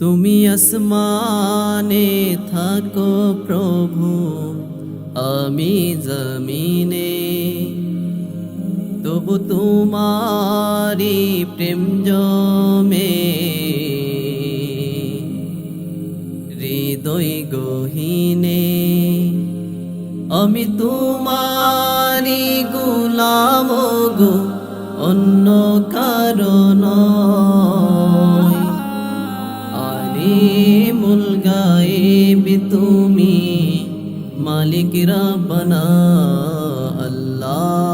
তুমি আসমানে থাকো প্রভু আমি জমিনে। তবু তোমারি প্রেম জমে আমি তোমারি গুলাম গো অন্য কারণ আলিমুল গায়েব তুমি মালিক রাব্বানা আল্লাহু।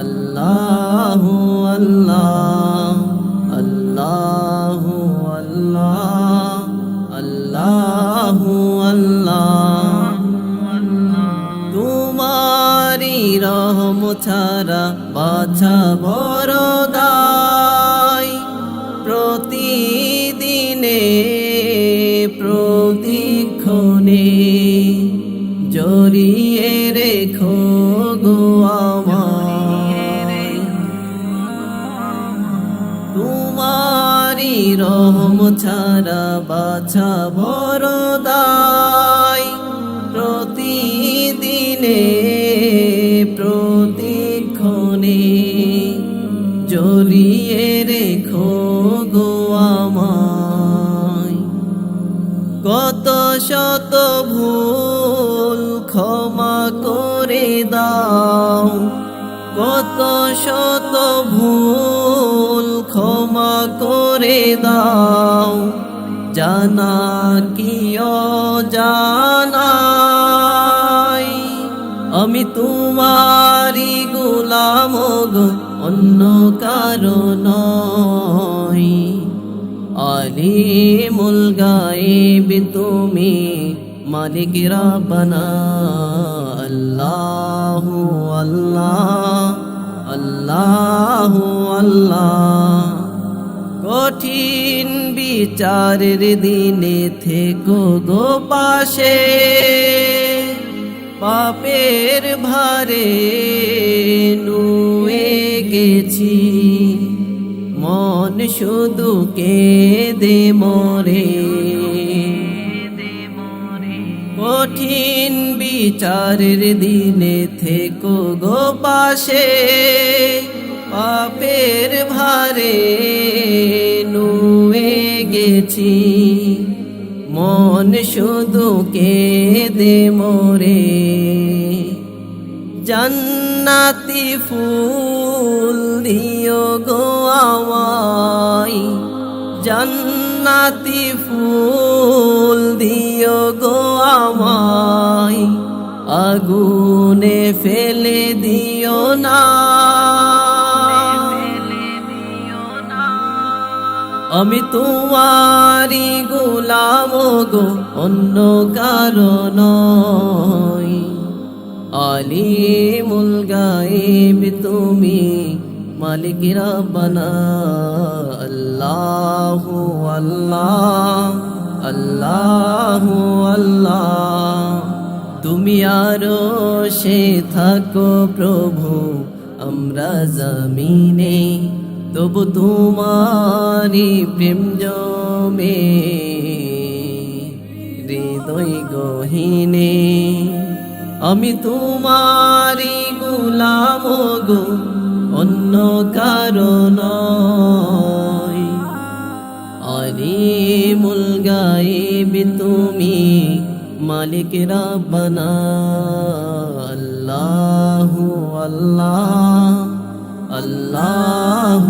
আল্লাহু আল্লাহ আল্লাহু আল্লাহ আল্লাহু আল্লাহ আল্লাহু। তোমারি রহম ছাড়া বাছা বড় রহম ছাড়া বাছা বড় কত শত ভুল ক্ষমা করে দাও। জানা কি জানাই আমি তোমারি গুলাম অন্য কারণ আলিমুল গায়েব তুমি মালিক রাব্বানা। আল্লাহু আল্লাহ আল্লাহু আল্লাহ। কঠিন বিচারের দিনে থেকো গো পাশে, পাপের ভারে নুয়ে গেছি। মন শুধু কেঁদে মরে। কঠিন বিচারের দিনে থেকো গো পাশে, পাপের ভারে নুয়ে গেছি। মন শুধু কে দে মরে। জান্নাতি ফুল দিও গো আমায়। জান্নাতি ফুল দিও গো আমায়, আগুনে ফেলে দিও না। আমি তোমারি গুলাম গো, অন্য কারণ আলিমুল গায়েব তুমি, মালিক রাব্বানা, আল্লাহু আল্লাহ। আল্লাহু আল্লাহ, তুমি আরও সে থাকো প্রভু, আমরা জমিনে, তবু তোমারি প্রেম জমে, হৃদয় গহিনে, আমি তোমারি গুলাম গো, অন্য কারণ আলিমুল গায়েব তুমি মালিক রাব্বানা। আল্লাহু আল্লাহ আল্লাহ